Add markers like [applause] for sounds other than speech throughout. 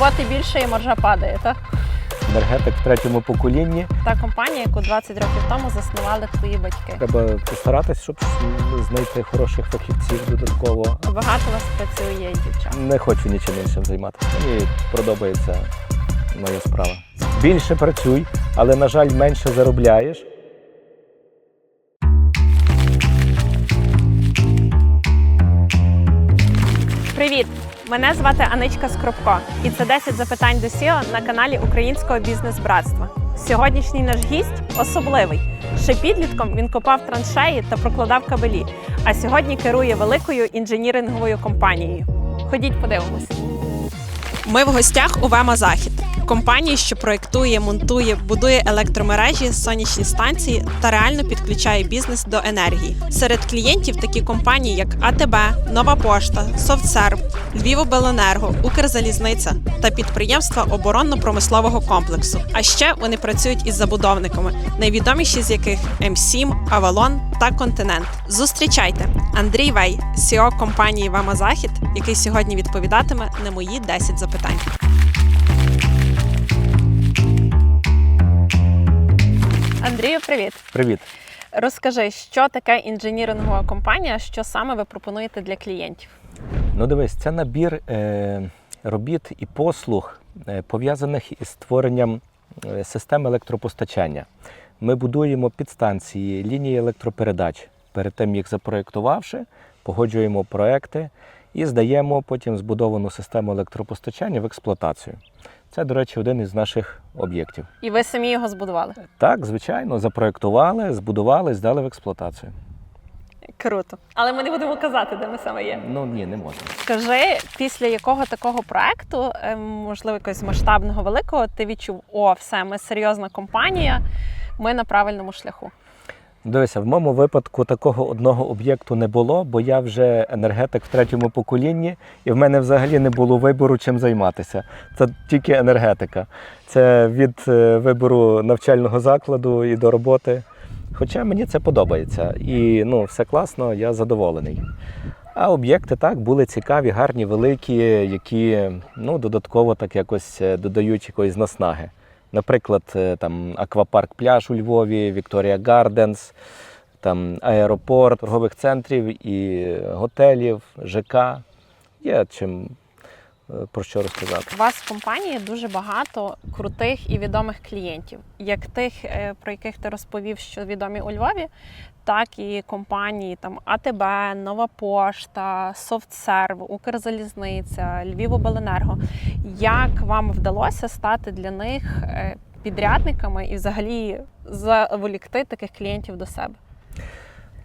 Роботи більше і маржа падає, так? Енергетик в третьому поколінні. Та компанія, яку 20 років тому заснували твої батьки. Треба постаратись, щоб знайти хороших фахівців додатково. Багато у вас працює дівчат. Не хочу нічим іншим займатися. Мені подобається моя справа. Більше працюй, але, на жаль, менше заробляєш. Привіт! Мене звати Аничка Скрупко, і це 10 запитань до SEO на каналі Українського бізнес-братства. Сьогоднішній наш гість особливий. Ще підлітком він копав траншеї та прокладав кабелі, а сьогодні керує великою інженіринговою компанією. Ходіть, подивимось. Ми в гостях у Вема Захід, компанії, що проєктує, монтує, будує електромережі, сонячні станції та реально підключає бізнес до енергії. Серед клієнтів такі компанії, як АТБ, Нова Пошта, Софтсерв, Львівобленерго, Укрзалізниця та підприємства оборонно-промислового комплексу. А ще вони працюють із забудовниками, найвідоміші з яких М7, Авалон та Континент. Зустрічайте Андрій Вей, CEO компанії Вема Захід, який сьогодні відповідатиме на мої 10 запитань. Андрію, привіт. Привіт. Розкажи, що таке інженірингова компанія, що саме ви пропонуєте для клієнтів? Ну дивись, це набір е, робіт і послуг, е, пов'язаних із створенням е, систем електропостачання. Ми будуємо підстанції, лінії електропередач. Перед тим їх запроєктувавши, погоджуємо проекти і здаємо потім збудовану систему електропостачання в експлуатацію. Це, до речі, один із наших об'єктів. І ви самі його збудували? Так, звичайно, запроєктували, збудували, здали в експлуатацію. Круто. Але ми не будемо казати, де ми саме є. Ну ні, не можна. Скажи, після якого такого проекту, е, можливо, якогось масштабного великого, ти відчув, о, все, ми серйозна компанія, ми на правильному шляху. Дивися, в моєму випадку такого одного об'єкту не було, бо я вже енергетик в третьому поколінні, і в мене взагалі не було вибору, чим займатися. Це тільки енергетика. Це від е, вибору навчального закладу і до роботи. Хоча мені це подобається. І ну, все класно, я задоволений. А об'єкти так були цікаві, гарні, великі, які ну, додатково так якось е, додають якоїсь наснаги. Наприклад, е, там аквапарк пляж у Львові, Вікторія Гарденс, там аеропорт, торгових центрів і готелів, ЖК. Є чим е, про що розказати. У вас в компанії дуже багато крутих і відомих клієнтів, як тих, е, про яких ти розповів, що відомі у Львові, так і компанії там АТБ, Нова Пошта, Софтсерв, Укрзалізниця, Львівобленерго. Як вам вдалося стати для них е, підрядниками і взагалі заволікти таких клієнтів до себе?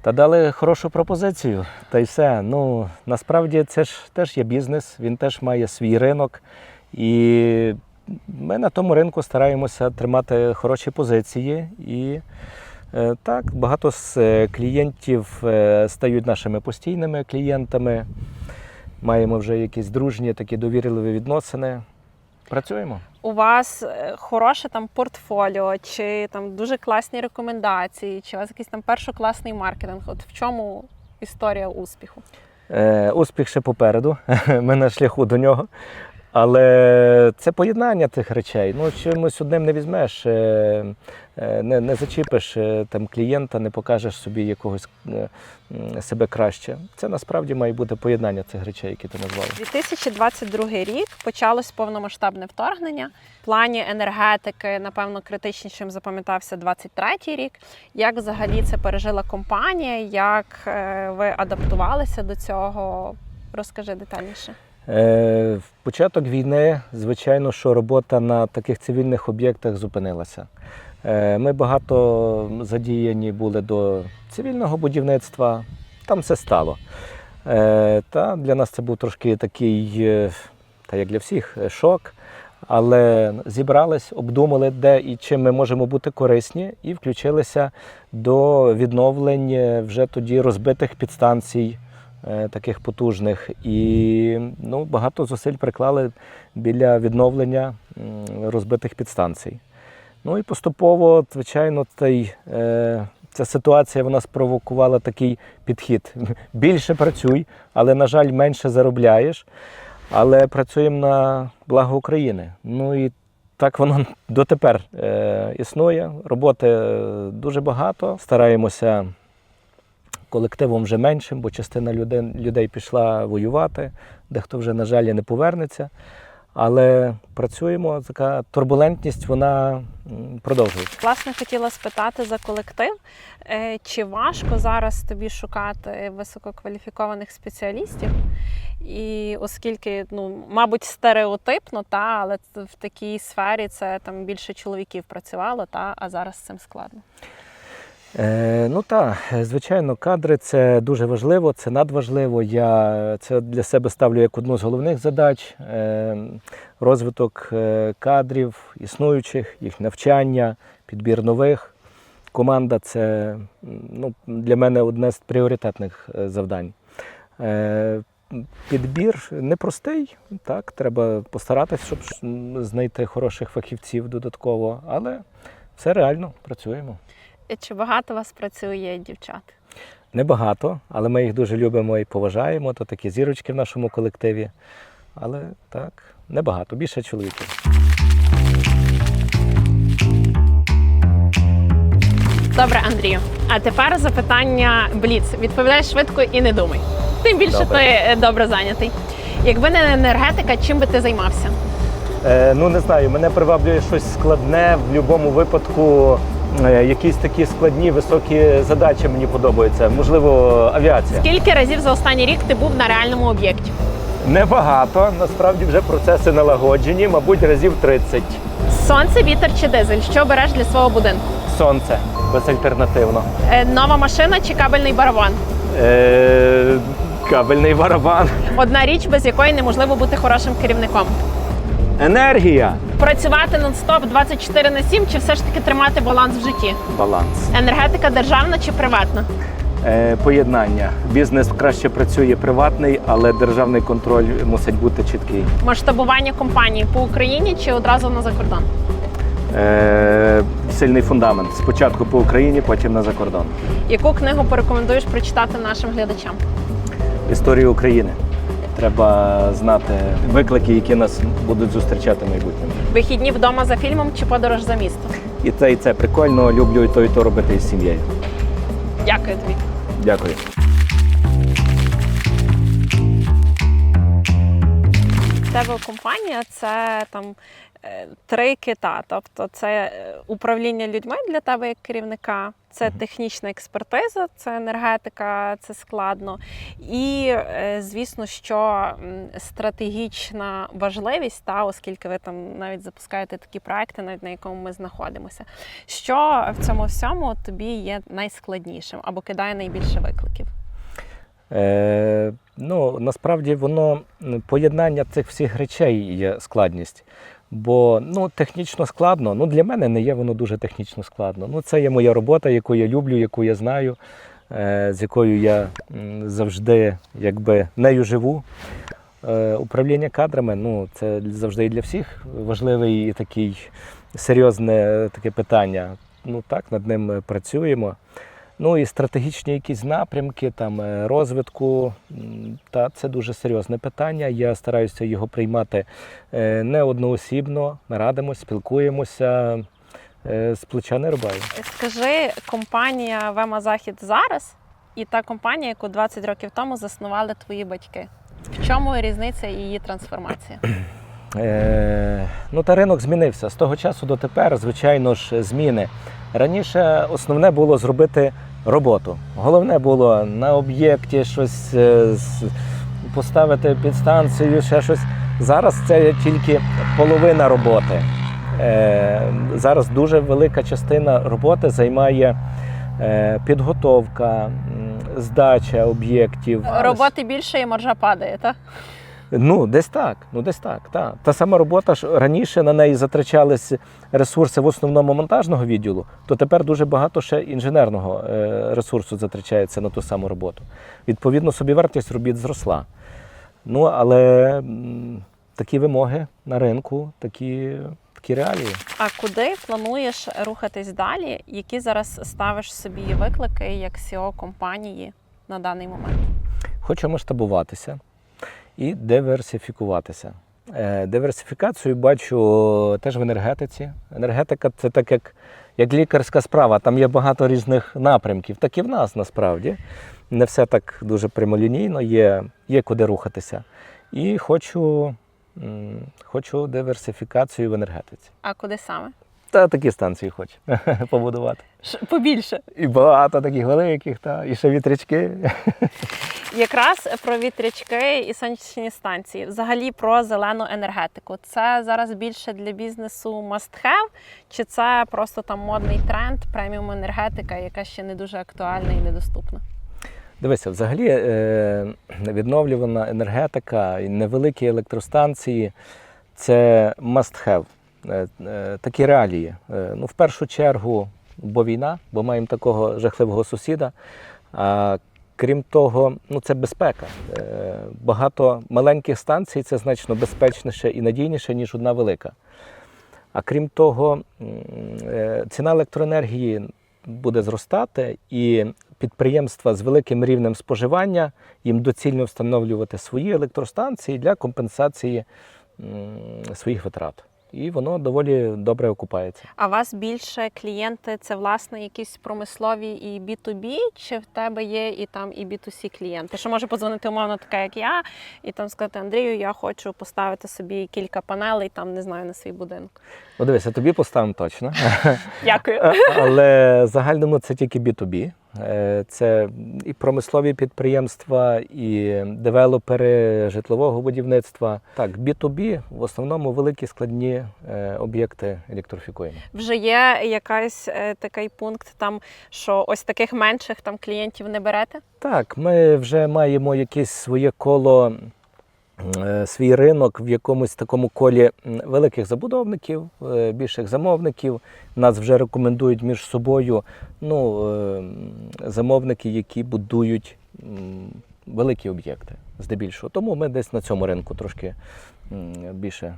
Та дали хорошу пропозицію, та й все. Ну насправді це ж теж є бізнес, він теж має свій ринок. І ми на тому ринку стараємося тримати хороші позиції. І е, так, багато з е, клієнтів е, стають нашими постійними клієнтами. Маємо вже якісь дружні такі довірливі відносини. Працюємо. У вас е, хороше там портфоліо, чи там дуже класні рекомендації, чи у вас якийсь там першокласний маркетинг? От в чому історія успіху? Е, успіх ще попереду. [laughs] Ми на шляху до нього. Але це поєднання цих речей. Ну, чимось одним не візьмеш, е, е, не, не зачіпиш е, там клієнта, не покажеш собі якогось себе краще. Це насправді має бути поєднання цих речей, які ти назвав. 2022 рік почалось повномасштабне вторгнення. В плані енергетики, напевно, критичнішим запам'ятався 23 рік. Як взагалі це пережила компанія? Як ви адаптувалися до цього? Розкажи детальніше. Е, В початок війни, звичайно, що робота на таких цивільних об'єктах зупинилася. Е, Ми багато задіяні були до цивільного будівництва, там все стало. Е, Та для нас це був трошки такий, та як для всіх, шок. Але зібрались, обдумали, де і чим ми можемо бути корисні, і включилися до відновлень е, вже тоді розбитих підстанцій таких потужних. І ну, багато зусиль приклали біля відновлення розбитих підстанцій. Ну і поступово, звичайно, цей, е, ця ситуація вона спровокувала такий підхід. [laughs] Більше працюй, але, на жаль, менше заробляєш. але працюємо на благо України. Ну і так воно дотепер е, існує. Роботи е, дуже багато. Стараємося колективом вже меншим, бо частина людей, людей пішла воювати, дехто вже, на жаль, не повернеться. Але працюємо, така турбулентність вона продовжується. Власне, хотіла спитати за колектив. Е, Чи важко зараз тобі шукати висококваліфікованих спеціалістів? І оскільки, ну, мабуть, стереотипно, та, але в такій сфері це там більше чоловіків працювало, та, а зараз з цим складно. Е, ну так, звичайно, кадри це дуже важливо, це надважливо. Я це для себе ставлю як одну з головних задач: е, розвиток е, кадрів, існуючих, їх навчання, підбір нових. Команда це ну, для мене одне з пріоритетних е, завдань. Е, Підбір непростий, так, треба постаратися, щоб знайти хороших фахівців додатково, але все реально працюємо. Чи багато у вас працює дівчат? Небагато, але ми їх дуже любимо і поважаємо. То такі зірочки в нашому колективі. Але так, небагато, більше чоловіків. Добре, Андрію. А тепер запитання Бліц. Відповідай швидко і не думай. Тим більше Добре. ти е, добре зайнятий. Якби не енергетика, чим би ти займався? Е, ну не знаю, мене приваблює щось складне. В будь-якому випадку якісь такі складні, високі задачі мені подобаються. Можливо, авіація. Скільки разів за останній рік ти був на реальному об'єкті? Небагато. Насправді вже процеси налагоджені, мабуть, разів 30. Сонце, вітер чи дизель? Що береш для свого будинку? Сонце безальтернативно. Е, Нова машина чи кабельний барабан? Е, кабельний барабан. Одна річ, без якої неможливо бути хорошим керівником. Енергія. Працювати нон-стоп 24 на 7 чи все ж таки тримати баланс в житті? Баланс. Енергетика державна чи приватна? Е, поєднання. Бізнес краще працює приватний, але державний контроль мусить бути чіткий. Масштабування компанії по Україні чи одразу на закордон? Е, сильний фундамент. Спочатку по Україні, потім на закордон. Яку книгу порекомендуєш прочитати нашим глядачам? Історію України. Треба знати виклики, які нас будуть зустрічати в майбутньому. Вихідні вдома за фільмом чи подорож за місто? І це, і це прикольно. Люблю і то, і то робити із сім'єю. Дякую тобі. Дякую. Тебе компанія це там е, три кита. Тобто це е, управління людьми для тебе як керівника, це технічна експертиза, це енергетика, це складно. І, е, звісно, що стратегічна важливість, та, оскільки ви там навіть запускаєте такі проекти, навіть на якому ми знаходимося. Що в цьому всьому тобі є найскладнішим або кидає найбільше викликів? Е, ну, насправді воно поєднання цих всіх речей є складність. Бо ну, технічно складно. Ну, для мене не є воно дуже технічно складно. Ну, це є моя робота, яку я люблю, яку я знаю, е, з якою я завжди якби, нею живу. Е, управління кадрами ну, це завжди і для всіх важливий і такий серйозне таке питання. Ну так, над ним е, працюємо. Ну і стратегічні якісь напрямки там е, розвитку. Та це дуже серйозне питання. Я стараюся його приймати е, не одноосібно, нарадимося, спілкуємося. е, З плеча не рубаю. Скажи, компанія Вема Захід зараз і та компанія, яку 20 років тому заснували твої батьки. В чому різниця і її трансформація? Е, ну та ринок змінився. З того часу до тепер, звичайно ж, зміни. Раніше основне було зробити роботу. Головне було на об'єкті щось е, поставити підстанцію, ще щось. Зараз це тільки половина роботи. Е, зараз дуже велика частина роботи займає е, підготовка, здача об'єктів. Роботи більше і маржа падає, так? Ну, десь так. Ну, десь так. Та. Та сама робота ж раніше на неї затрачались ресурси в основному монтажного відділу, то тепер дуже багато ще інженерного е, ресурсу затрачається на ту саму роботу. Відповідно, собівартість робіт зросла. Ну, але такі вимоги на ринку, такі, такі реалії. А куди плануєш рухатись далі? Які зараз ставиш собі виклики як CEO компанії на даний момент? Хочу масштабуватися. І диверсифікуватися. Е, Диверсифікацію бачу теж в енергетиці. Енергетика це так як, як лікарська справа, там є багато різних напрямків, так і в нас насправді. Не все так дуже прямолінійно, є, є куди рухатися. І хочу, хочу диверсифікацію в енергетиці. А куди саме? Та такі станції хочу [laughs] побудувати. Побільше. І багато таких великих, та, і ще вітрячки. Якраз про вітрячки і сонячні станції, взагалі про зелену енергетику. Це зараз більше для бізнесу must have, чи це просто там модний тренд, преміум енергетика, яка ще не дуже актуальна і недоступна? Дивися, взагалі е, відновлювана енергетика і невеликі електростанції це must have. Е, е, Такі реалії. Е, Ну, в першу чергу, бо війна, бо маємо такого жахливого сусіда. А крім того, ну це безпека. Багато маленьких станцій це значно безпечніше і надійніше, ніж одна велика. А крім того, ціна електроенергії буде зростати, і підприємства з великим рівнем споживання їм доцільно встановлювати свої електростанції для компенсації своїх витрат. І воно доволі добре окупається. А у вас більше клієнти це власне якісь промислові і B2B, чи в тебе є і там і B2C клієнти? Що може подзвонити умовно така, як я, і там сказати Андрію, я хочу поставити собі кілька панелей, там не знаю на свій будинок. Ну, дивися, тобі поставимо точно. Дякую. [laughs] Але загальному це тільки B2B. Е, Це і промислові підприємства, і девелопери житлового будівництва. Так, B2B в основному великі складні е, об'єкти електрифікуємо. Вже є якась е, такий пункт, там що ось таких менших там клієнтів не берете? Так, ми вже маємо якесь своє коло, свій ринок в якомусь такому колі великих забудовників, е, більших замовників. Нас вже рекомендують між собою ну, е, замовники, які будують великі об'єкти здебільшого. Тому ми десь на цьому ринку трошки більше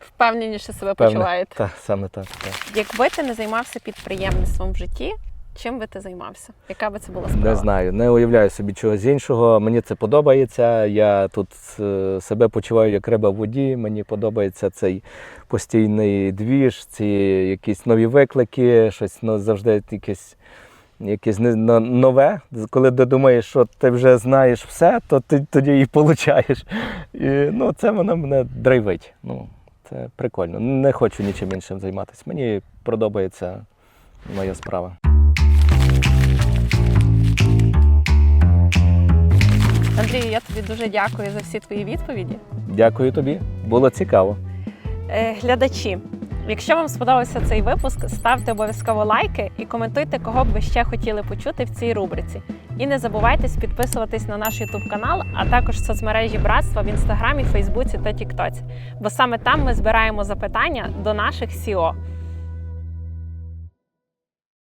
Впевненіше себе певне. почуваєте. Так, саме так. так. Якби ти не займався підприємництвом в житті, чим би ти займався? Яка би це була справа? Не знаю, не уявляю собі чогось іншого. Мені це подобається. Я тут е, себе почуваю як риба в воді. Мені подобається цей постійний двіж, ці якісь нові виклики, щось ну, завжди якесь. Якесь нове, коли ти думаєш, що ти вже знаєш все, то ти тоді і получаєш. І, ну, це воно мене драйвить. Ну, це прикольно. Не хочу нічим іншим займатися. Мені подобається моя справа. Андрію, я тобі дуже дякую за всі твої відповіді. Дякую тобі, було цікаво. Е, глядачі, якщо вам сподобався цей випуск, ставте обов'язково лайки і коментуйте, кого б ви ще хотіли почути в цій рубриці. І не забувайтесь підписуватись на наш YouTube канал, а також соцмережі братства в інстаграмі, Фейсбуці та Тіктоці. Бо саме там ми збираємо запитання до наших SEO.